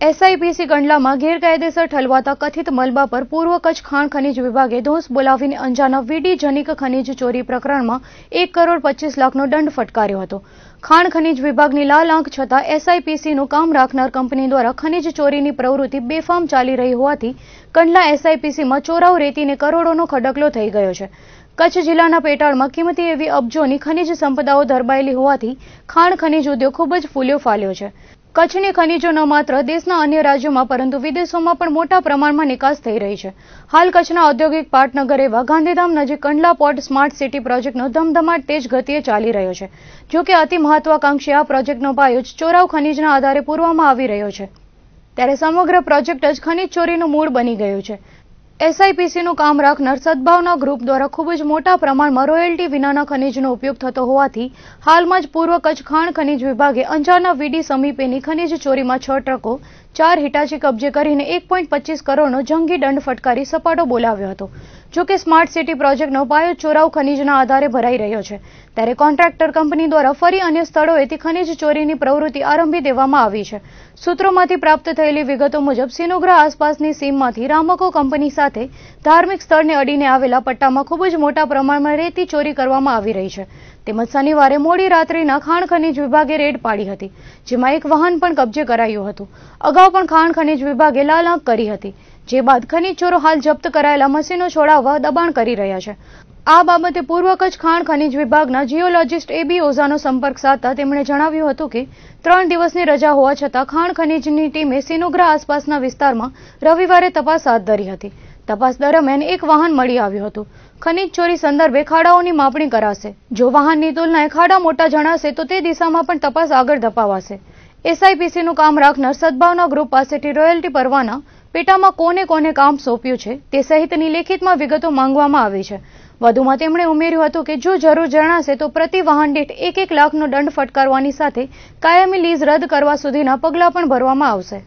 એસઆઈપીસી કંડલામાં ગેરકાયદેસર ઠલવાતા કથિત મલબા પર પૂર્વ કચ્છ ખાણ ખનીજ વિભાગે ધોષ બોલાવીને અંજાના વીડી જનિક ખનીજ ચોરી પ્રકરણમાં એક કરોડ પચીસ લાખનો દંડ ફટકાર્યો હતો. ખાણ ખનીજ વિભાગની લાલ આંખ છતાં એસઆઈપીસીનું કામ રાખનાર કંપની દ્વારા ખનીજ ચોરીની પ્રવૃત્તિ બેફામ ચાલી રહી હોવાથી કંડલા એસઆઈપીસીમાં ચોરાવ રેતીને કરોડોનો ખડકલો થઈ ગયો છે. કચ્છ જિલ્લાના પેટાળમાં કિંમતી એવી અબજોની ખનીજ સંપદાઓ ધરબાયેલી હોવાથી ખાણ ખનીજ ઉદ્યોગ ખૂબ જ ફૂલ્યો ફાલ્યો છે. કચ્છની ખનીજો ન માત્ર દેશના અન્ય રાજ્યોમાં, પરંતુ વિદેશોમાં પણ મોટા પ્રમાણમાં નિકાસ થઈ રહી છે. હાલ કચ્છના ઔદ્યોગિક પાટનગર એવા ગાંધીધામ નજીક કંડલા પોર્ટ સ્માર્ટ સિટી પ્રોજેક્ટનો ધમધમાટ તેજ ગતિએ ચાલી રહ્યો છે. જો કે અતિ મહત્વાકાંક્ષી આ પ્રોજેક્ટનો પાયો ચોરાવ ખનીજના આધારે પૂરવામાં આવી રહ્યો છે. ત્યારે સમગ્ર પ્રોજેક્ટ જ ખનીજ ચોરીનું મૂળ બની ગયું છે. એસઆઈપીસીનું કામ રાખનાર સદભાવના ગ્રુપ દ્વારા ખૂબ જ મોટા પ્રમાણમાં રોયલ્ટી વિનાના ખનીજનો ઉપયોગ થતો હોવાથી હાલમાં જ પૂર્વ કચ્છ ખાણ ખનીજ વિભાગે અંજારના વીડી સમીપેની ખનીજ ચોરીમાં છ ટ્રકો, ચાર હિટાચી કબજે કરીને એક કરોડનો જંગી દંડ ફટકારી સપાટો બોલાવ્યો હતો. જો કે સ્માર્ટ સિટી પ્રોજેક્ટનો પાયો ચોરાવ ખનીજના આધારે ભરાઈ રહ્યો છે. ત્યારે કોન્ટ્રાક્ટર કંપની દ્વારા ફરી અન્ય સ્થળોએથી ખનીજ ચોરીની પ્રવૃત્તિ આરંભી દેવામાં આવી છે. સૂત્રોમાંથી પ્રાપ્ત થયેલી વિગતો મુજબ, સિનોગ્રા આસપાસની સીમમાંથી રામકો કંપની સાથે ધાર્મિક સ્થળને અડીને આવેલા પટ્ટામાં ખૂબ જ મોટા પ્રમાણમાં રેતી ચોરી કરવામાં આવી રહી છે. તેમજ શનિવારે મોડી રાત્રિના ખાણ ખનીજ વિભાગે રેડ પાડી હતી, જેમાં એક વાહન પણ કબજે કરાયું હતું. અગાઉ પણ ખાણ ખનીજ વિભાગે લાલ કરી હતી, જે બાદ ખનીજ ચોરો હાલ જપ્ત કરાયેલા મશીનો છોડાવવા દબાણ કરી રહ્યા છે. આ બાબતે પૂર્વ કચ્છ ખાણ ખનીજ વિભાગના જીઓલોજીસ્ટ એબી ઓઝાનો સંપર્ક સાધતા તેમણે જણાવ્યું હતું કે, ત્રણ દિવસની રજા હોવા છતાં ખાણ ખનીજની ટીમે સિનોગ્રા આસપાસના વિસ્તારમાં રવિવારે તપાસ હાથ ધરી હતી. તપાસ દરમિયાન એક વાહન મળી આવ્યું હતું. ખનીજ ચોરી સંદર્ભે ખાડાઓની માપણી કરાશે. જો વાહનની તુલનાએ ખાડા મોટા જણાશે, તો તે દિશામાં પણ તપાસ આગળ ધપાવાશે. એસઆઈપીસીનું કામ રાખનાર સદભાવના ગ્રુપ પાસેથી રોયલ્ટી પરવાના પેટામાં કોને કોને કામ સોંપ્યું છે, તે સહિતની લેખિતમાં વિગતો માંગવામાં આવી છે. વધુમાં તેમણે ઉમેર્યું હતું કે જો જરૂર જણાશે, તો પ્રતિ વાહન દીઠ એક એક લાખનો દંડ ફટકારવાની સાથે કાયમી લીઝ રદ કરવા સુધીના પગલાં પણ ભરવામાં આવશે.